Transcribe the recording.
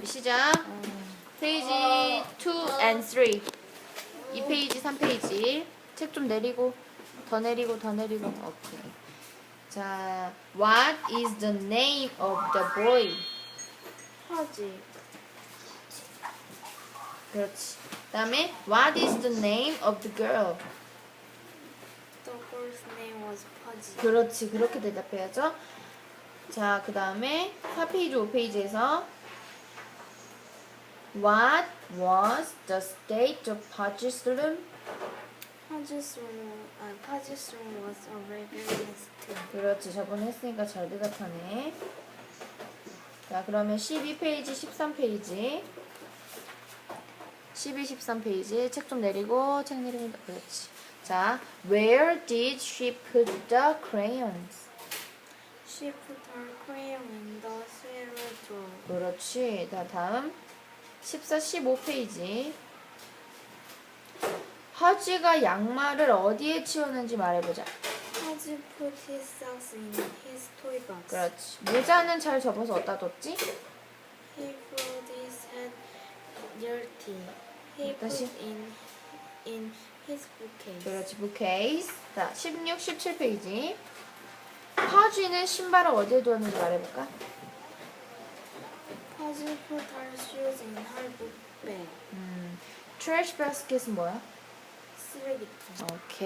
준비 시작. 페이지 2 and 3. 2페이지, 3페이지. 책 좀 내리고, 더 내리고, 더 내리고. 오케이. 자, what is the name of the boy? 퍼지. 그렇지. 그 다음에 what is the name of the girl? The girl's name was. 그렇지. 그렇게 대답해야죠. 자, 그 다음에 4페이지, 5페이지에서 What was the state of? 퍼지's room, 아, room was already listed. 그렇지. 저번에 했으니까 잘 대답하네. 자, 그러면 12페이지, 13페이지. 12, 13페이지. 책 좀 내리고, 책 내리고. 그렇지. 자, where did she put the crayons? She put her crayon in the silver drawer. 그렇지. 자, 다음 14, 15페이지. 허지가 양말을 어디에 치웠는지 말해보자. 퍼지 put his socks in his toy box. 그렇지. 모자는 잘 접어서 어디다 뒀지? He put his head dirty. He put 다시. in in his bookcase. 그렇지. 부케이스. 자, 16, 17페이지. 허지는 신발을 어디에 두었는지 말해볼까? 퍼지 put her shoes in her book bag. 음, 트래시 바스켓은 뭐야? 쓰레기통. 오케이.